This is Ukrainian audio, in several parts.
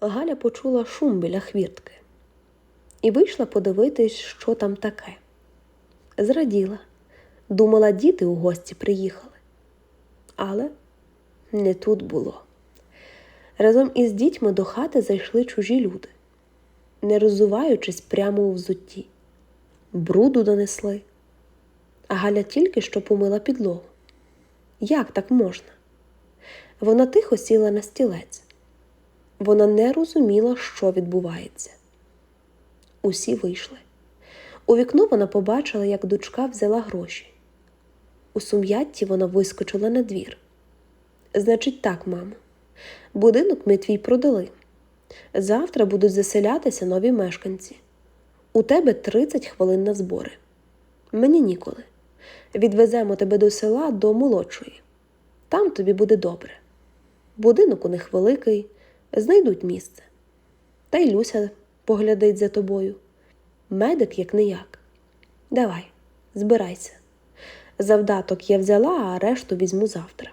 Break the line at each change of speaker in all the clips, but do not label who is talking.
Галя почула шум біля хвіртки і вийшла подивитись, що там таке. Зраділа, думала, діти у гості приїхали. Але не тут було. Разом із дітьми до хати зайшли чужі люди, не роззуваючись прямо у взутті. Бруду донесли. А Галя тільки що помила підлогу. Як так можна? Вона тихо сіла на стілець. Вона не розуміла, що відбувається. Усі вийшли. У вікно вона побачила, як дочка взяла гроші. У сум'ятті вона вискочила на двір. Значить, так, мамо, будинок ми твій продали. Завтра будуть заселятися нові мешканці. У тебе 30 хвилин на збори. Мені ніколи. Відвеземо тебе до села до молодшої. Там тобі буде добре. Будинок у них великий, знайдуть місце. Та й Люся поглядить за тобою. Медик як не як. Давай, збирайся. Завдаток я взяла, а решту візьму завтра.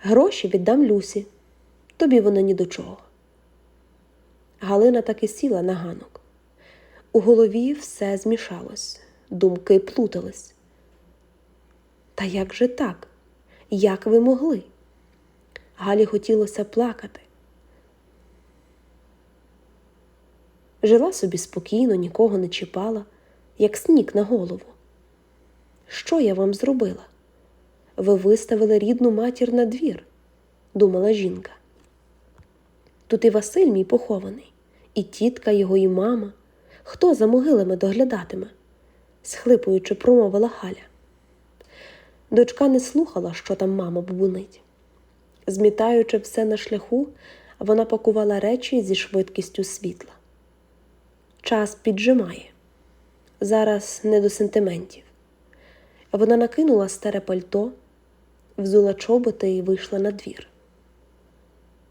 Гроші віддам Люсі. Тобі воно ні до чого. Галина так і сіла на ганок. У голові все змішалось, думки плутались. Та як же так? Як ви могли? Галі хотілося плакати. Жила собі спокійно, нікого не чіпала, як сніг на голову. Що я вам зробила? Ви виставили рідну матір на двір, думала жінка. Тут і Василь мій похований, і тітка його, і мама. Хто за могилами доглядатиме? схлипуючи, промовила Галя. Дочка не слухала, що там мама бубунить. Змітаючи все на шляху, вона пакувала речі зі швидкістю світла. Час піджимає. Зараз не до сентиментів. Вона накинула старе пальто, взула чоботи і вийшла на двір,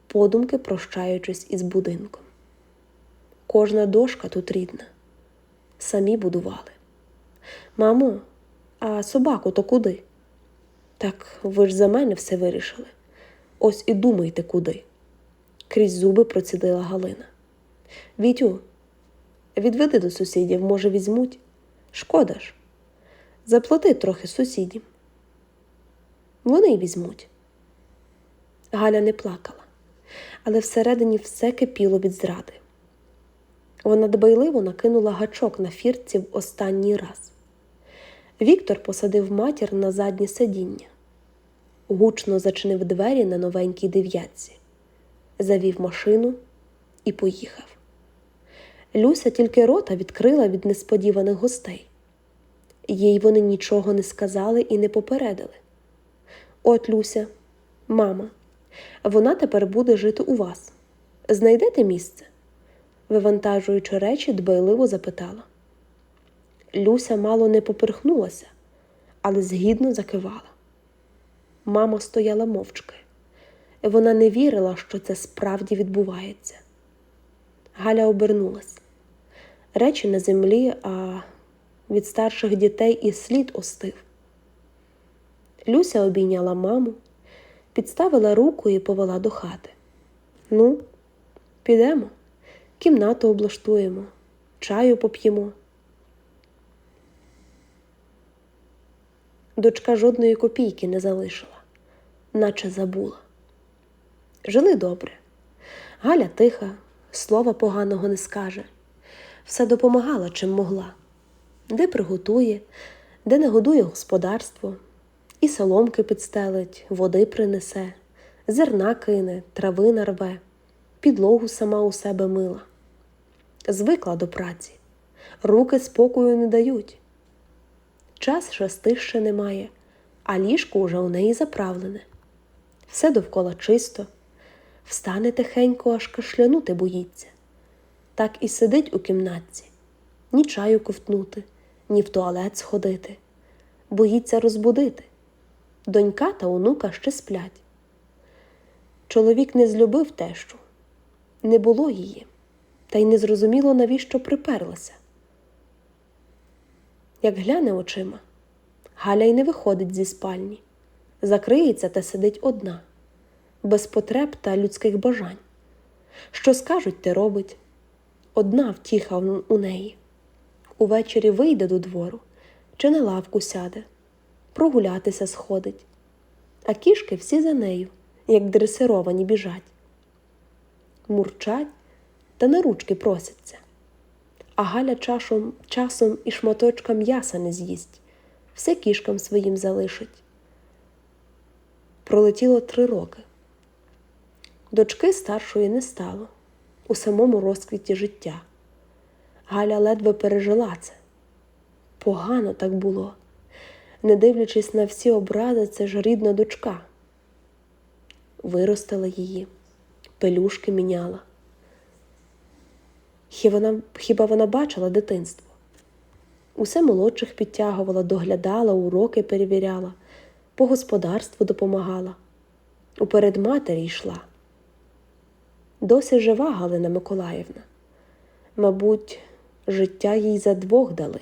подумки прощаючись із будинком. Кожна дошка тут рідна. Самі будували. Мамо, а собаку то куди? Так ви ж за мене все вирішили. Ось і думайте куди. Крізь зуби процідила Галина. Вітю, відведи до сусідів, може, візьмуть. Шкода ж. Заплати трохи сусідям. Вони й візьмуть. Галя не плакала, але всередині все кипіло від зради. Вона дбайливо накинула гачок на фірці в останній раз. Віктор посадив матір на заднє сидіння, гучно зачинив двері на новенькій дев'ятці, завів машину і поїхав. Люся тільки рота відкрила від несподіваних гостей. Їй вони нічого не сказали і не попередили. От Люся, мама, вона тепер буде жити у вас. Знайдете місце? вивантажуючи речі, дбайливо запитала. Люся мало не поперхнулася, але згідно закивала. Мама стояла мовчки. Вона не вірила, що це справді відбувається. Галя обернулась. Речі на землі, а від старших дітей і слід остив. Люся обійняла маму, підставила руку і повела до хати. Ну, підемо, кімнату облаштуємо, чаю поп'ємо. Дочка жодної копійки не залишила, наче забула. Жили добре. Галя тиха, слова поганого не скаже, все допомагала, чим могла, де приготує, де не годує господарство, і соломки підстелить, води принесе, зерна кине, трави нарве, підлогу сама у себе мила. Звикла до праці, руки спокою не дають. Час шести ще немає, а ліжко уже у неї заправлене. Все довкола чисто, встане тихенько, аж кашлянути боїться. Так і сидить у кімнатці, ні чаю ковтнути, ні в туалет сходити, боїться розбудити. Донька та онука ще сплять. Чоловік не злюбив тещу, не було її, та й не зрозуміло, навіщо приперлася. Як гляне очима, Галя й не виходить зі спальні, закриється та сидить одна, без потреб та людських бажань. Що скажуть, те робить. Одна втіха у неї. Увечері вийде до двору чи на лавку сяде, прогулятися сходить, а кішки всі за нею, як дресировані біжать. Мурчать та на ручки просяться. А Галя чашом, часом і шматочка м'яса не з'їсть, все кішкам своїм залишить. Пролетіло три роки. Дочки старшої не стало у самому розквіті життя. Галя ледве пережила це. Погано так було. Не дивлячись на всі образи, це ж рідна дочка. Виростила її, пелюшки міняла. Хіба вона, бачила дитинство? Усе молодших підтягувала, доглядала, уроки перевіряла, по господарству допомагала, уперед матері йшла. Досі жива Галина Миколаївна. Мабуть, життя їй за двох дали.